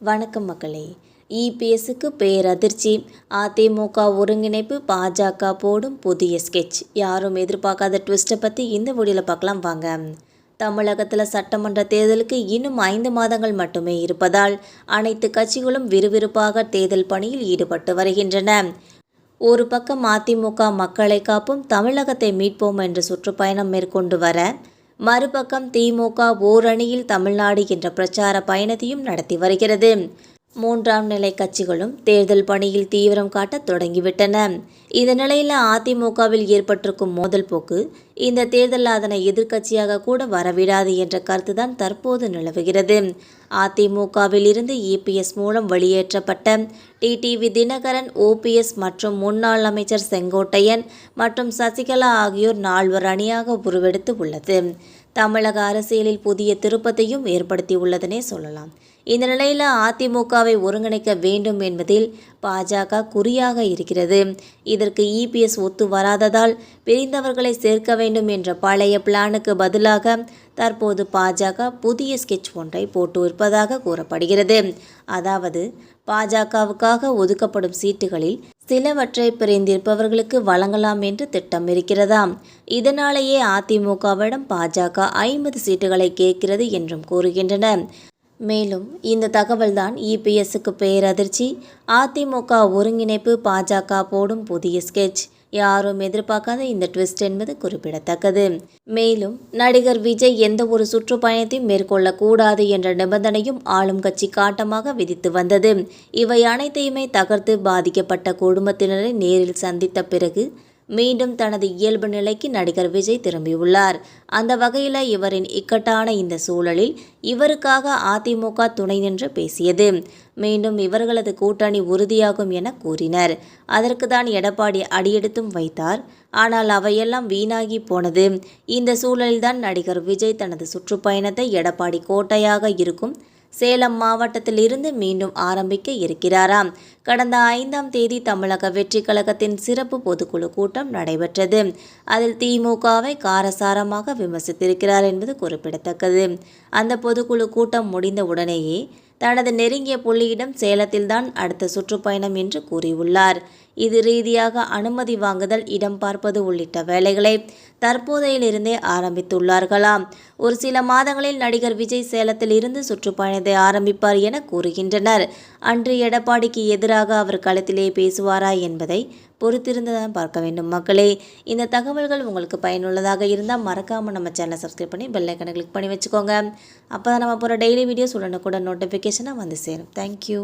வணக்கம் மக்களே. இபிஎஸ்க்கு பேரதிர்ச்சி. அதிமுக ஒருங்கிணைப்பு பாஜக போடும் புதிய ஸ்கெட்ச் யாரும் எதிர்பார்க்காத ட்விஸ்ட்டை பற்றி இந்த வீடியோவில் பார்க்கலாம் வாங்க. தமிழகத்தில் சட்டமன்ற தேர்தலுக்கு இன்னும் ஐந்து மாதங்கள் மட்டுமே இருப்பதால் அனைத்து கட்சிகளும் விறுவிறுப்பாக தேர்தல் பணியில் ஈடுபட்டு வருகின்றன. ஒரு பக்கம் அதிமுக மக்களை காப்போம் தமிழகத்தை மீட்போம் என்ற சுற்றுப்பயணம் மேற்கொண்டு வர மறுபக்கம் திமுக ஓரணியில் தமிழ்நாடு என்ற பிரச்சார பயணத்தையும் நடத்தி வருகிறது. மூன்றாம் நிலை கட்சிகளும் தேர்தல் பணியில் தீவிரம் காட்டத் தொடங்கிவிட்டன. இந்த நிலையில் அதிமுகவில் ஏற்பட்டிருக்கும் மோதல் போக்கு இந்த தேர்தல் அதனை எதிர்க்கட்சியாக கூட வரவிடாது என்ற கருத்துதான் தற்போது நிலவுகிறது. அதிமுகவில் இருந்து இபிஎஸ் மூலம் வெளியேற்றப்பட்ட டிடிவி தினகரன் ஓபிஎஸ் மற்றும் முன்னாள் அமைச்சர் செங்கோட்டையன் மற்றும் சசிகலா ஆகியோர் நால்வர் அணியாக உருவெடுத்து உள்ளது. தமிழக அரசியலில் புதிய திருப்பத்தையும் ஏற்படுத்தியுள்ளதனே சொல்லலாம். இந்த நிலையில் அதிமுகவை ஒருங்கிணைக்க வேண்டும் என்பதில் பாஜக குறியாக இருக்கிறது. இதற்கு இபிஎஸ் ஒத்து வராததால் பிரிந்தவர்களை சேர்க்க வேண்டும் என்ற பழைய பிளானுக்கு பதிலாக தற்போது பாஜக புதிய ஸ்கெட்ச் ஒன்றை போட்டு இருப்பதாக கூறப்படுகிறது. அதாவது பாஜகவுக்காக ஒதுக்கப்படும் சீட்டுகளில் சிலவற்றை பிரிந்திருப்பவர்களுக்கு வழங்கலாம் என்று திட்டம் இருக்கிறதாம் இதனாலேயே அதிமுகவிடம் பாஜக ஐம்பது சீட்டுகளை கேட்கிறது என்றும் கூறுகின்றனர். மேலும் இந்த தகவல்தான் இபிஎஸ்க்கு பேரதிர்ச்சி. அதிமுக ஒருங்கிணைப்பு பாஜக போடும் புதிய ஸ்கெட்ச் யாரும் எதிர்பார்க்காத இந்த ட்விஸ்ட் என்பது குறிப்பிடத்தக்கது. மேலும் நடிகர் விஜய் எந்த ஒரு சுற்றுப்பயணத்தையும் மேற்கொள்ளக்கூடாது என்ற நிபந்தனையும் ஆளும் கட்சி காட்டமாக விதித்து வந்தது. இவை அனைத்தையுமே தகர்த்து பாதிக்கப்பட்ட குடும்பத்தினரை நேரில் சந்தித்த பிறகு மீண்டும் தனது இயல்பு நிலைக்கு நடிகர் விஜய் திரும்பியுள்ளார். அந்த வகையில் இவரின் இக்கட்டான இந்த சூழலில் இவருக்காக அதிமுக துணை நின்று பேசியது. மீண்டும் இவர்களது கூட்டணி உறுதியாகும் என கூறினர். அதற்கு தான் எடப்பாடி அடியெடுத்தும் வைத்தார். ஆனால் அவையெல்லாம் வீணாகி போனது. இந்த சூழலில்தான் நடிகர் விஜய் தனது சுற்றுப்பயணத்தை எடப்பாடி கோட்டையாக இருக்கும் சேலம் மாவட்டத்தில் இருந்து மீண்டும் ஆரம்பிக்க இருக்கிறாராம். கடந்த ஐந்தாம் தேதி தமிழக வெற்றி கழகத்தின் சிறப்பு பொதுக்குழு கூட்டம் நடைபெற்றது. அதில் திமுகவை காரசாரமாக விமர்சித்திருக்கிறார் என்பது குறிப்பிடத்தக்கது. அந்த பொதுக்குழு கூட்டம் முடிந்த உடனேயே தனது நெருங்கிய புள்ளியிடம் சேலத்தில்தான் அடுத்த சுற்றுப்பயணம் என்று கூறியுள்ளார். இது ரீதியாக அனுமதி வாங்குதல் இடம் பார்ப்பது உள்ளிட்ட வேலைகளை தற்போதையிலிருந்தே ஆரம்பித்துள்ளார்களாம் ஒரு சில மாதங்களில் நடிகர் விஜய் சேலத்தில் இருந்து சுற்றுப்பயணத்தை ஆரம்பிப்பார் என கூறுகின்றனர். அன்று எடப்பாடிக்கு எதிராக அவர் களத்திலே பேசுவாரா என்பதை பொறுத்திருந்துதான் பார்க்க வேண்டும் மக்களே. இந்த தகவல்கள் உங்களுக்கு பயனுள்ளதாக இருந்தால் மறக்காமல் நம்ம சேனலை சப்ஸ்கிரைப் பண்ணி பெல்லைக்கனை கிளிக் பண்ணி வச்சுக்கோங்க. அப்போ தான் நம்ம போகிற டெய்லி வீடியோஸ் உடனுக்குடன் நோட்டிஃபிகேஷனாக வந்து சேரும். தேங்க்யூ